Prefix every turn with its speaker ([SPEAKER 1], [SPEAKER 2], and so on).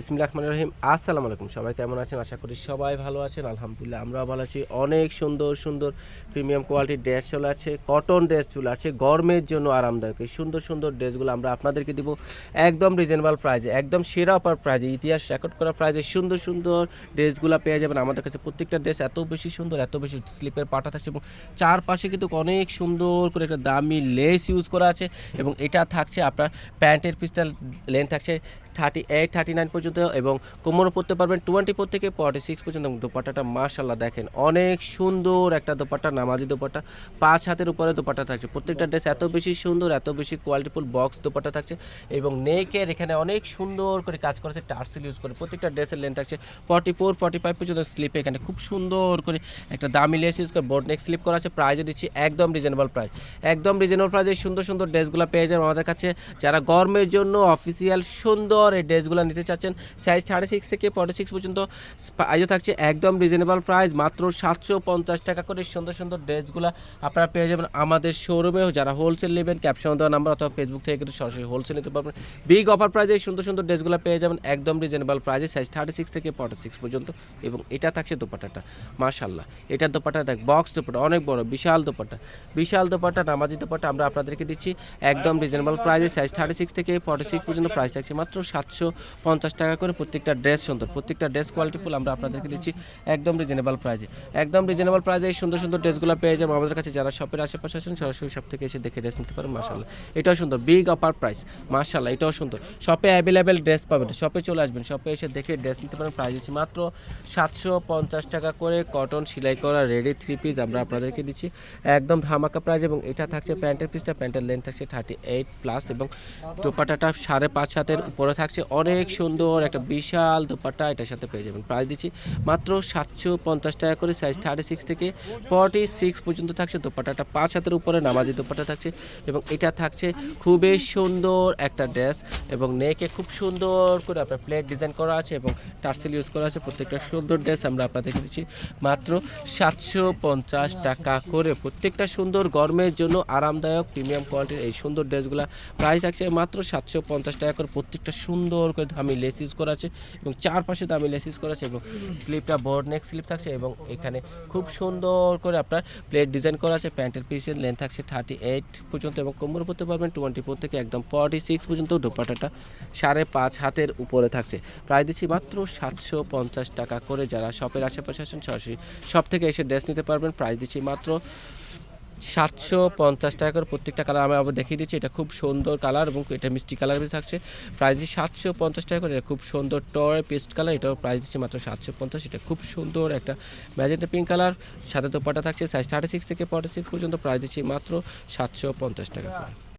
[SPEAKER 1] বিসমিল্লাহ রহমান রহিম। আসসালামু আলাইকুম, সবাই কেমন আছেন? আশা করি সবাই ভালো আছেন। আলহামদুলিল্লাহ, আমরাও ভালো আছি। অনেক সুন্দর সুন্দর প্রিমিয়াম কোয়ালিটির ড্রেস চলে আছে, কটন ড্রেস চলে আছে, গরমের জন্য আরামদায়ক। এই সুন্দর সুন্দর ড্রেসগুলো আমরা আপনাদেরকে দিব একদম রিজনেবল প্রাইজে একদম সেরা অফার প্রাইজে ইতিহাস রেকর্ড করা প্রাইজে সুন্দর সুন্দর ড্রেসগুলো পেয়ে যাবেন আমাদের কাছে। প্রত্যেকটা ড্রেস এত বেশি সুন্দর, এত বেশি স্লিপের পাটা থাকছে এবং চারপাশে কিন্তু অনেক সুন্দর করে একটা দামি লেস ইউজ করা আছে এবং এটা থাকছে আপনার প্যান্টের পিসটার লেন্থ থাকছে থার্টি এইট থার্টি নাইন পর্যন্ত এবং কোমরও পরতে পারবেন টোয়েন্টি ফোর থেকে ফর্টি সিক্স পর্যন্ত দোপাট্টাটা মাশাল্লাহ দেখেন অনেক সুন্দর একটা দোপাট্টা নামাজি দোপাট্টা পাঁচ হাতের উপরে দোপাট্টা থাকছে। প্রত্যেকটা ড্রেস এত বেশি সুন্দর এত বেশি কোয়ালিটিফুল বক্স দোপাট্টা থাকছে এবং নেকের এখানে অনেক সুন্দর করে কাজ করেছে টার্সেল ইউজ করে প্রত্যেকটা ড্রেসের লেন্থ থাকছে। ফর্টি ফোর ফর্টি ফাইভ পর্যন্ত স্লিপে এখানে খুব সুন্দর করে একটা দামি লেস ইউজ করে বোর্ড নেক স্লিপ করা আছে প্রাইজও দিচ্ছি একদম রিজনেবল প্রাইস একদম রিজনেবল প্রাইসে সুন্দর সুন্দর ড্রেসগুলো পেয়ে যাবেন আমাদের কাছে। যারা গরমের জন্য অফিসিয়াল সুন্দর এই ড্রেসগুলো নিতে চাচ্ছেন সাইজ থার্টি সিক্স থেকে ফর্টি সিক্স পর্যন্ত প্রাইজও থাকছে একদম রিজনেবল প্রাইস মাত্র সাতশো পঞ্চাশ টাকা করে। সুন্দর সুন্দর ড্রেসগুলো আপনারা পেয়ে যাবেন আমাদের শোরুমেও যারা হোলসেল নেবেন ক্যাপশন দেওয়া নাম্বার অথবা ফেসবুক থেকে কিন্তু সরাসরি হোলসেল নিতে পারবেন। বিগ অফার প্রাইজে সুন্দর সুন্দর ড্রেসগুলো পেয়ে যাবেন একদম রিজনেবল প্রাইজে সাইজ থার্টি সিক্স থেকে ফর্টি সিক্স পর্যন্ত। এবং এটা থাকছে দোপাটাটা মাশাল্লাহ এটার দোপাটা, দেখ বক্স দোপাটা, অনেক বড়, বিশাল দোপাটা। বিশাল দোপাটা, নামাজি দোপাটা আমরা আপনাদেরকে দিচ্ছি। একদম রিজনেবল প্রাইজে সাইজ থার্টি সিক্স থেকে ফর্টি সিক্স পর্যন্ত প্রাইস থাকছে মাত্র সাতশো পঞ্চাশ টাকা করে প্রত্যেকটা ড্রেস সুন্দর। প্রত্যেকটা ড্রেস কোয়ালিটিফুল আমরা আপনাদেরকে দিচ্ছি একদম রিজনেবল প্রাইজে একদম রিজনেবল প্রাইজে এই সুন্দর সুন্দর ড্রেসগুলো পেয়ে যাবেন। আমাদের কাছে যারা শপের আশেপাশে আছেন, সরাসরি শপ থেকে এসে দেখে ড্রেস নিতে পারেন মাশাল্লাহ এটাও সুন্দর। বিগ অফার প্রাইস মাশাল্লাহ এটাও সুন্দর। শপে অ্যাভেলেবেল ড্রেস পাবেন। শপে চলে আসবেন। শপে এসে দেখে ড্রেস নিতে পারেন প্রাইস হচ্ছে মাত্র সাতশো পঞ্চাশ টাকা করে কটন সেলাই করা রেডি থ্রি পিস আমরা আপনাদেরকে দিচ্ছি। একদম ধামাকা প্রাইস এবং এটা থাকছে প্যান্টের পিসটা প্যান্টের লেন্থ থাকছে থার্টি এইট প্লাস এবং দোপাটাটা সাড়ে পাঁচ হাতের উপরে থাকছে অনেক সুন্দর একটা বিশাল দোপাট্টা এটার সাথে পেয়ে যাবেন। প্রাইস দিচ্ছি মাত্র সাতশো পঞ্চাশ টাকা করে সাইজ থার্টি সিক্স থেকে ফর্টি সিক্স পর্যন্ত থাকছে। দোপাট্টাটা পাঁচ হাতের উপরে নামাজি দোপাট্টা থাকছে এবং এটা থাকছে খুবই সুন্দর একটা ড্রেস এবং নেকে খুব সুন্দর করে আপনার প্লেট ডিজাইন করা আছে এবং টার্সেল ইউজ করা আছে। প্রত্যেকটা সুন্দর ড্রেস আমরা আপনাদেরকে দিচ্ছি। মাত্র সাতশো পঞ্চাশ টাকা করে। প্রত্যেকটা সুন্দর গরমের জন্য আরামদায়ক প্রিমিয়াম কোয়ালিটির এই সুন্দর ড্রেসগুলো প্রাইস থাকছে মাত্র সাতশো পঞ্চাশ টাকা করে। প্রত্যেকটা সুন্দর করে দামি লেস ইউজ করা আছে এবং চারপাশে দামি লেস ইউজ করা আছে এবং স্লিপটা বোর্ড নেক স্লিপ থাকছে এবং এখানে খুব সুন্দর করে আপনার প্লেট ডিজাইন করা আছে। প্যান্টের পিসের লেন্থ থাকছে থার্টি এইট পর্যন্ত এবং কোমর করতে পারবেন টোয়েন্টি ফোর থেকে একদম ফর্টি সিক্স পর্যন্ত দোপাটাটা সাড়ে পাঁচ হাতের উপরে থাকছে। প্রায় দিচ্ছি মাত্র সাতশো পঞ্চাশ টাকা করে যারা শপের আশেপাশে আছেন সরাসরি সব থেকে এসে ড্রেস নিতে পারবেন। প্রাইস দিচ্ছি মাত্র সাতশো পঞ্চাশ টাকা করে। প্রত্যেকটা কালার আমি আবার দেখিয়ে দিচ্ছি। এটা খুব সুন্দর কালার এবং এটা মিষ্টি কালার থাকছে। প্রাইস দিচ্ছি সাতশো পঞ্চাশ টাকা করে। এটা খুব সুন্দর টয় পেস্ট কালার এটাও প্রাইস দিচ্ছি মাত্র সাতশো পঞ্চাশ। এটা খুব সুন্দর একটা ম্যাজেন্টা পিঙ্ক কালার সাথে দোপাটা থাকছে সাইজ থার্টি সিক্স থেকে ফর্টি সিক্স পর্যন্ত। প্রাইস দিচ্ছি মাত্র সাতশো পঞ্চাশ টাকা করে।